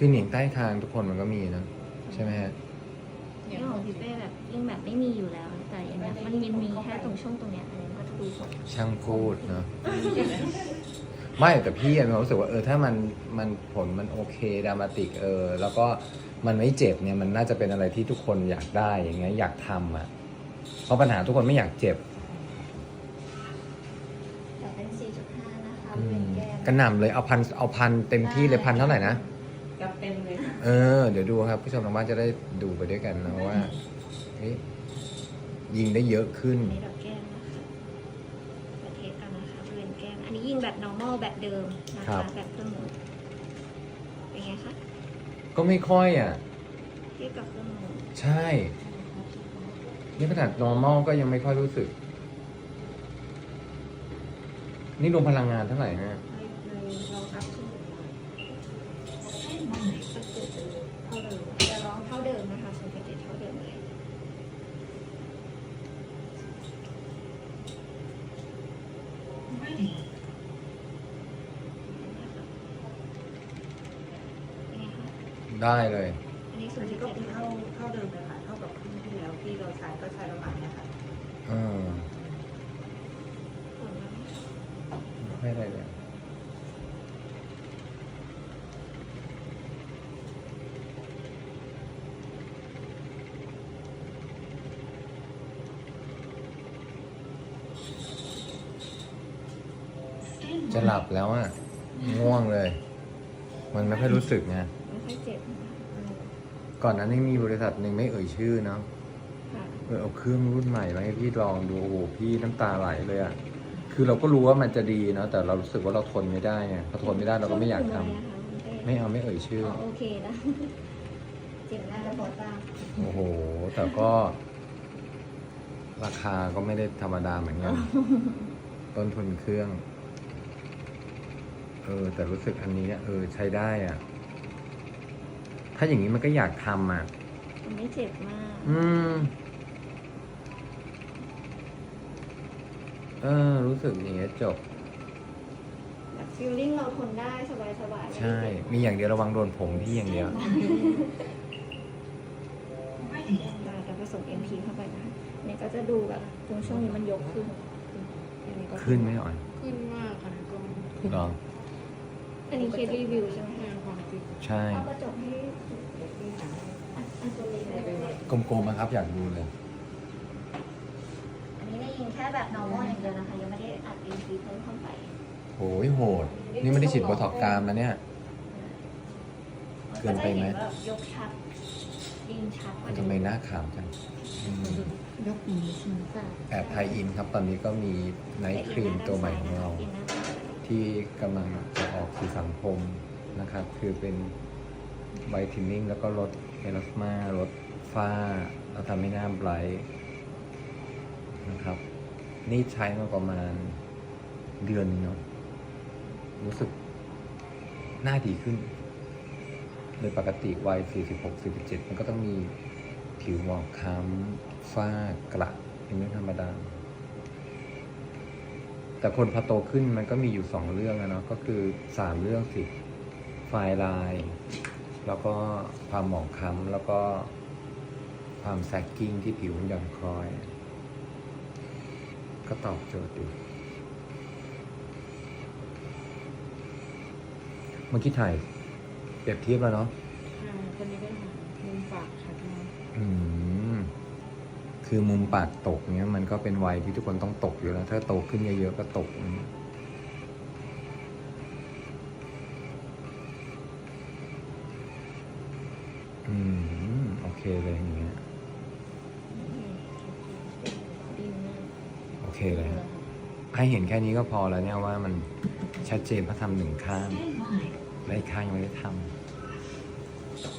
คือหนิงใต้คางทุกคนมันก็มีนะใช่ไหมฮะเรื่องของพี่เป้แบบยิ่งแบบไม่มีอยู่แล้ว แต่อย่างเงี้ยมันยังมีแค่ตรงช่วงตรงเนี้ยอันนี้ก็จะดูสดช่างพูดเนาะไม่แต่พี่อะมีความรู้สึกว่าเออถ้ามันมันผลมันโอเคดรามาติกเออ แล้วก็มันไม่เจ็บเนี่ยมันน่าจะเป็นอะไรที่ทุกคนอยากได้อย่างเงี้ยอยากทำอะเพราะปัญหาทุกคนไม่อยากเจ็บแต่เป็น4.5นะคะอืเป็นมแก้มกระหน่ำเลยเอาพันเอาพันเต็มที่เลยพันเท่าไหร่นะกับ เต็มเลยค่ะเออ เดี๋ยวดูครับ ผู้ชมทางบ้านจะได้ดูไปด้วยกันนะว่าเฮ้ยยิงได้เยอะขึ้น อันนี้ดอกแก้มนะคะมาเทสกันนะคะบริเวณแก้ม อันนี้ยิงแบบ normal แบบเดิมนะครัคะ บ แบบเครื่องมือเป็นไงคะก็ไม่ค่อยอะ เทียบกับเครื่องมือใช่ นี่ขนาด normal ก็ยังไม่ค่อยรู้สึก นี่รวมพลังงานเท่าไหร่ฮะ ในในลองอัพขึ้น ก็คือเท่าเดิมจะร้องเท่าเดิมนะคะส่วนเกจเท่าเดิมเลยเป็นไงคะได้เลย อันนี้ส่อัวนนที่นี้ก็เจ็ดคือเท่าเท่าเดิมเลยค่ะเท่ากับครึ่งที่แล้วที่เราใช้ก็ใช้ประมาณเนี้ยค่ะเออส่วนนั้นไม่ได้เลย จะหลับแล้วอะง่วงเลย มันไม่ค่อยรู้สึกไงไม่ค่อยเจ็บนะคะอืมก่อนนั้นนี่มีบริษัทหนึ่งไม่เอ่ยชื่อเนาะค่ะเออเอาเครื่องรุ่นใหม่มาให้พี่ลองดูโอ้โหพี่น้ำตาไหลเลยอะคือเราก็รู้ว่ามันจะดีเนาะแต่เรารู้สึกว่าเราทนไม่ได้ไงพอทนไม่ได้เราก็ไม่อยากทำช่วงคืนอะไรอะคะคุณเต้ไม่เอาไม่เอ่ยชื่ออ๋อโอเคนะเจ็บหน้าจะปวดตามโอ้โห แต่ก็ ราคาก็ไม่ได้ธรรมดาเหมือนกันต้นทุนเครื่อง เออ แต่รู้สึกอันนี้เออ ใช้ได้อะถ้าอย่างนี้มันก็อยากทำอะ มันไม่เจ็บมาก อืม เออ รู้สึกอย่างเงี้ยจบ แบบฟิลลิ่งเราทนได้สบายสบายใช่ มีอย่างเดียวระวังโดนผมที่อย่างเดียวเราจะผสม MP เข้าไปนะคะเนี่ยก็จะดูแบบตรงช่วงนี้มันยกขึ้นอันนี้ก็ขึ้นไหมอ่อนขึ้นมากค่ะก็หรอ อันนี้เคสรีวิวใช่ไหมแนคะวความจริงใช่เอากระจกให้อันอันตัวเล็กเลยกลมๆนะครับอยากดูเลย อันนี้ได้ยิงแค่แบบ normal อย่างเดียวนะคะ ยังไม่ได้อัด MP เพิ่มเข้าไปโหยโหด นี่ไม่ได้ฉีดโบท็อกซ์กรามนะเนี่ย เกินไปไหม ก็จะเห็แบบยกชัดยิงชัดกว่าทำไมหน้าขาวจังอืมยกมือขึ้นค่ะแอบไทยอินครับ ตอนนี้ก็มีไนท์ครีมตัวใหม่ของเรา ที่กำลังจะออกสู่สังคมนะครับ คือเป็นไวท์เทนนิ่งแล้วก็ลดเอลาสมาลดฝ้าแล้วทำให้หน้าไบรท์นะครับ นี่ใช้มาประมาณเดือนนึงเนาะรู้สึกหน้าดีขึ้น โดยปกติวัย 46 47 มันก็ต้องมีผิวหมองคล้ำฝ้ากระเป็นเรื่องธรรมดา แต่คนพอโตขึ้นมันก็มีอยู่สองเรื่องอะเนาะก็คือสามเรื่องสิไฟลายแล้วก็ความหมองคล้ำแล้วก็ความแซกกิ้งที่ผิวมันหย่อนคล้อย ก็ตอบโจทย์อยู่เมื่อกี้ถ่ายเปรียบเทียบแล้วเนาะอ่าคนนี้ก็มุมปากชัดมากอืม คือมุมปากตกเนี้ยมันก็เป็นวัยที่ทุกคนต้องตกอยู่แล้ว ถ้าโตขึ้นเยอะๆก็ตกอืม โอเคเลยอย่างเงี้ยโอเคเลยครับให้เห็นแค่นี้ก็พอแล้วเนี่ยว่ามันชัดเจนพราะทำหนึ่งข้างและอีกข้างยังไม่ได้ทำ